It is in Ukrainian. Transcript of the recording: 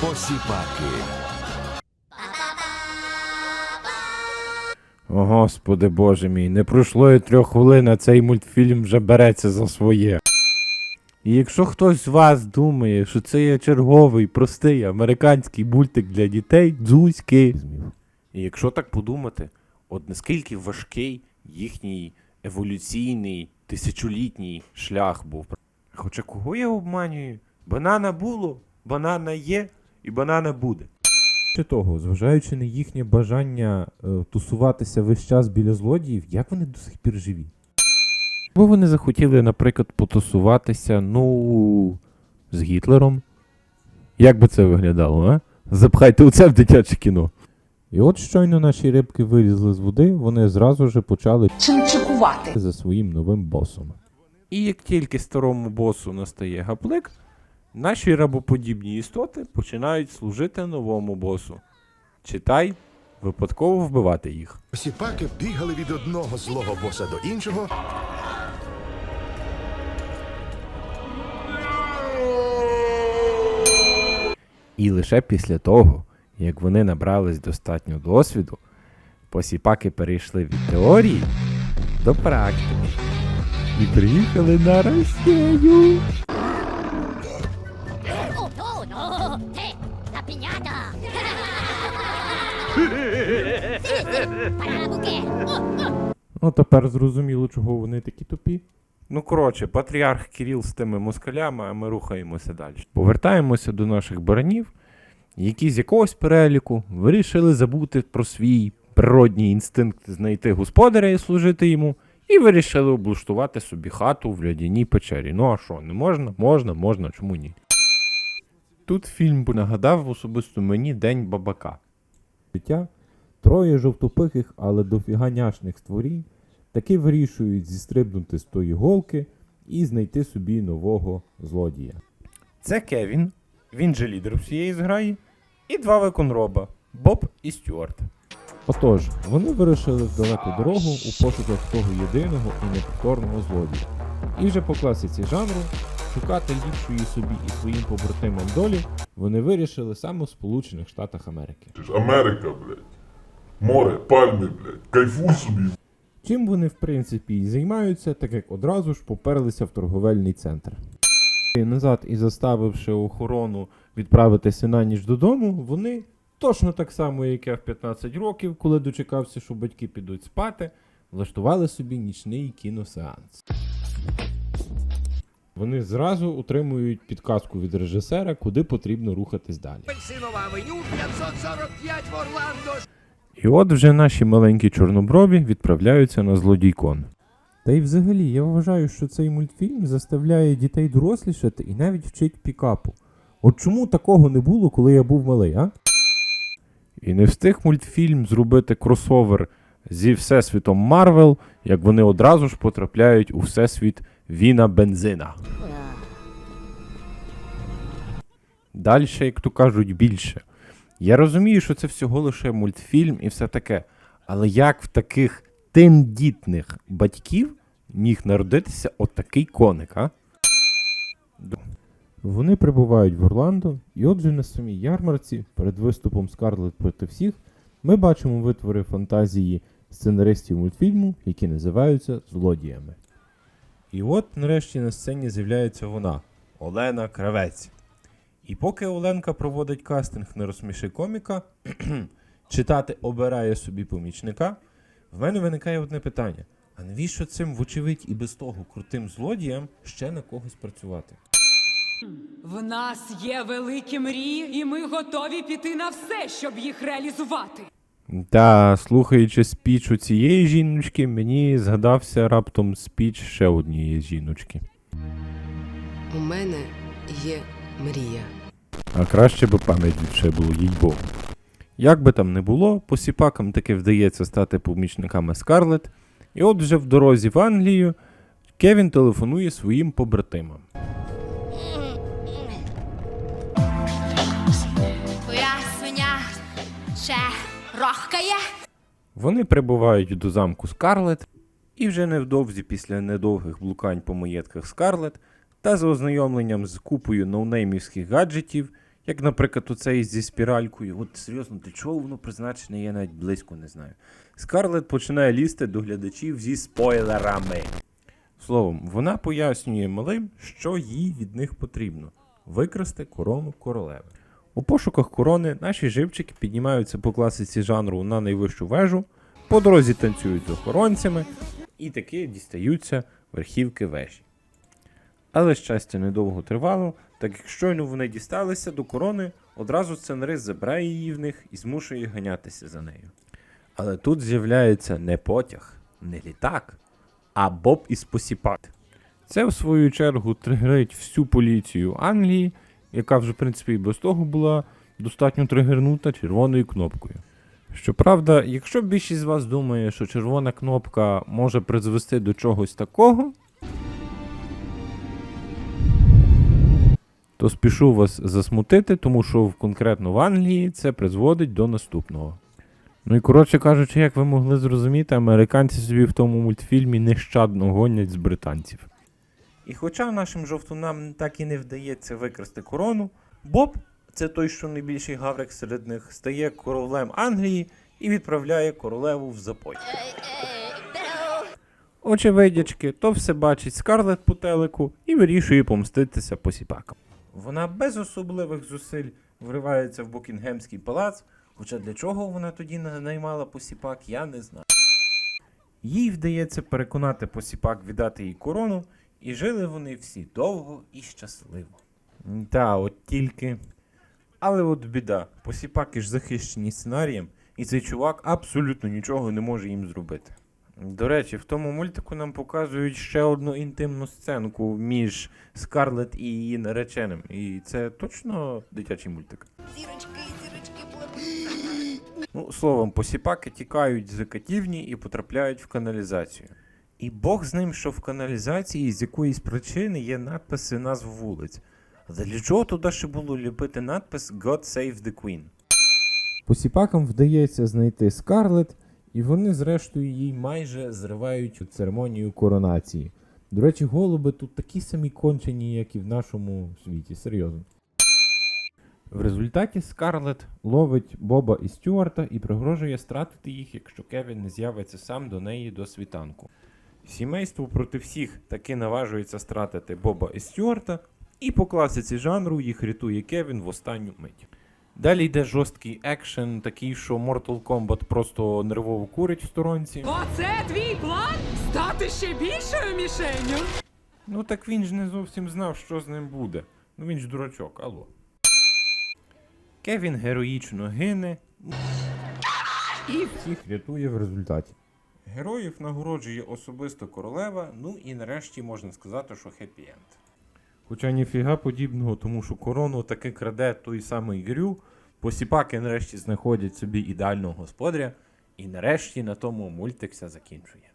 Посіпаки. О, господи боже мій, не пройшло і трьох хвилин, а цей мультфільм вже береться за своє. І якщо хтось з вас думає, що це є черговий простий американський мультик для дітей, дзузьки. І якщо так подумати, от наскільки важкий їхній еволюційний тисячолітній шлях був. Хоча кого я обманюю? Банана було, банана є і банана буде. Чи того, зважаючи на їхнє бажання е, тусуватися весь час біля злодіїв, як вони до сих пір живі? Бо вони захотіли, наприклад, потусуватися, ну, з Гітлером. Як би це виглядало, а? Запхайте у це в дитяче кіно. І от щойно наші рибки вилізли з води, вони зразу ж почали чинчикувати. за своїм новим босом. І як тільки старому босу настає гаплик, наші рабоподібні істоти починають служити новому босу. Читай, випадково вбивати їх. Посіпаки бігали від одного злого боса до іншого. І лише після того, як вони набрались достатньо досвіду, посіпаки перейшли від теорії до практики. І приїхали на Росію. Ну, тепер зрозуміло, чого вони такі тупі. Ну, коротше, патріарх Кіріл з тими москалями, а ми рухаємося далі. Повертаємося до наших баранів, які з якогось переліку вирішили забути про свій природній інстинкт знайти господаря і служити йому, і вирішили облаштувати собі хату в льодяній печері. Ну а що, не можна? Можна, можна, чому ні? Тут фільм нагадав особисто мені День бабака. Життя троє жовтопихих, але дофіганяшних створінь таки вирішують зістрибнути з тої голки і знайти собі нового злодія. Це Кевін, він же лідер всієї зграї, і два виконроба Боб і Стюарт. Отож, вони вирушили в далеку дорогу у пошуках того єдиного і неповторного злодія. І вже по класиці жанру шукати ліпшої собі і своїм побратимам долі вони вирішили саме в Сполучених Штатах Америки. Це ж Америка, блядь. Море, пальми, блядь. Кайфуй собі. Чим вони, в принципі, і займаються, так як одразу ж поперлися в торговельний центр. Назад і заставивши охорону відправитися на ніч додому, вони точно так само, як я в 15 років, коли дочекався, що батьки підуть спати, влаштували собі нічний кіносеанс. Вони зразу отримують підказку від режисера, куди потрібно рухатись далі. Апельсинова авеню 545 в Орландо. І от вже наші маленькі чорноброві відправляються на злодійкон. Та й взагалі, я вважаю, що цей мультфільм заставляє дітей дорослішати і навіть вчить пікапу. От чому такого не було, коли я був малий, а? І не встиг мультфільм зробити кросовер зі Всесвітом Марвел, як вони одразу ж потрапляють у всесвіт Віна Бензина. Далі, як то кажуть, більше. Я розумію, що це всього лише мультфільм і все таке. Але як в таких тендітних батьків міг народитися отакий коник, а? Вони прибувають в Орландо, і отже на самій ярмарці, перед виступом Скарлет проти всіх, ми бачимо витвори фантазії сценаристів мультфільму, які називаються злодіями. І от нарешті на сцені з'являється вона, Олена Кравець. І поки Оленка проводить кастинг на розсміши коміка, читати обирає собі помічника, в мене виникає одне питання: а навіщо цим, вочевидь, і без того крутим злодіям ще на когось працювати? В нас є великі мрії, і ми готові піти на все, щоб їх реалізувати. Та, слухаючи спіч у цієї жіночки, мені згадався раптом спіч ще однієї жіночки. У мене є мрія. А краще би пам'ять відшибло, їй богу. Як би там не було, посіпакам таки вдається стати помічниками Скарлет, і от вже в дорозі в Англію Кевін телефонує своїм побратимам. Ще рохкає? Вони прибувають до замку Скарлет, і вже невдовзі після недовгих блукань по маєтках Скарлет та за ознайомленням з купою ноунеймівських гаджетів Як, наприклад, оцей зі спіралькою. От серйозно, для чого воно призначене, я навіть близько не знаю. Скарлет починає лізти до глядачів зі спойлерами. Словом, вона пояснює малим, що їй від них потрібно викрасти корону королеви. У пошуках корони наші живчики піднімаються по класиці жанру на найвищу вежу, по дорозі танцюють з охоронцями і таки дістаються верхівки вежі. Але щастя недовго тривало, так як щойно вони дісталися до корони, одразу сценарист забирає її в них і змушує ганятися за нею. Але тут з'являється не потяг, не літак, а Боб із Посіпат. Це, в свою чергу, тригерить всю поліцію Англії, яка вже, в принципі, і без того була достатньо тригернута червоною кнопкою. Щоправда, якщо більшість з вас думає, що червона кнопка може призвести до чогось такого, то спішу вас засмутити, тому що в- конкретно в Англії це призводить до наступного. Ну і коротше кажучи, як ви могли зрозуміти, американці собі в тому мультфільмі нещадно гонять з британців. І хоча нашим жовтунам так і не вдається викрасти корону, Боб, це той, що найбільший гаврик серед них, стає королем Англії і відправляє королеву в запой. Очевидячки, то все бачить Скарлет по телеку і вирішує помститися посіпакам. Вона без особливих зусиль вривається в Букінгемський палац, хоча для чого вона тоді на- наймала посіпак, я не знаю. Їй вдається переконати посіпак віддати їй корону, і жили вони всі довго і щасливо. Та, от тільки. Але от біда, посіпаки ж захищені сценарієм, і цей чувак абсолютно нічого не може їм зробити. До речі, в тому мультику нам показують ще одну інтимну сценку між Скарлет і її нареченим. І це точно дитячий мультик. Зірочки, зірочки, Ну, словом, посіпаки тікають з катівні і потрапляють в каналізацію. І Бог з ним, що в каналізації з якоїсь причини є надписи назв вулиць. Але для чого туди ще було ліпити надпис God Save the Queen? Посіпакам вдається знайти Скарлет, і вони, зрештою, їй майже зривають церемонію коронації. До речі, голуби тут такі самі кончені, як і в нашому світі, серйозно. В результаті Скарлет ловить Боба і Стюарта і пригрожує стратити їх, якщо Кевін не з'явиться сам до неї до світанку. Сімейство проти всіх таки наважується стратити Боба і Стюарта, і по класиці жанру їх рятує Кевін в останню мить. Далі йде жорсткий екшен, такий, що Mortal Kombat просто нервово курить в сторонці. Оце твій план? Стати ще більшою мішенню? Ну так він ж не зовсім знав, що з ним буде. Ну він ж дурачок, алло. Кевін героїчно гине і всіх рятує в результаті. Героїв нагороджує особисто королева, ну і нарешті можна сказати, що хеппі-енд. Хоча ніфіга подібного, тому що корону таки краде той самий Грю, посіпаки нарешті знаходять собі ідеального господаря, і нарешті на тому мультик все закінчує.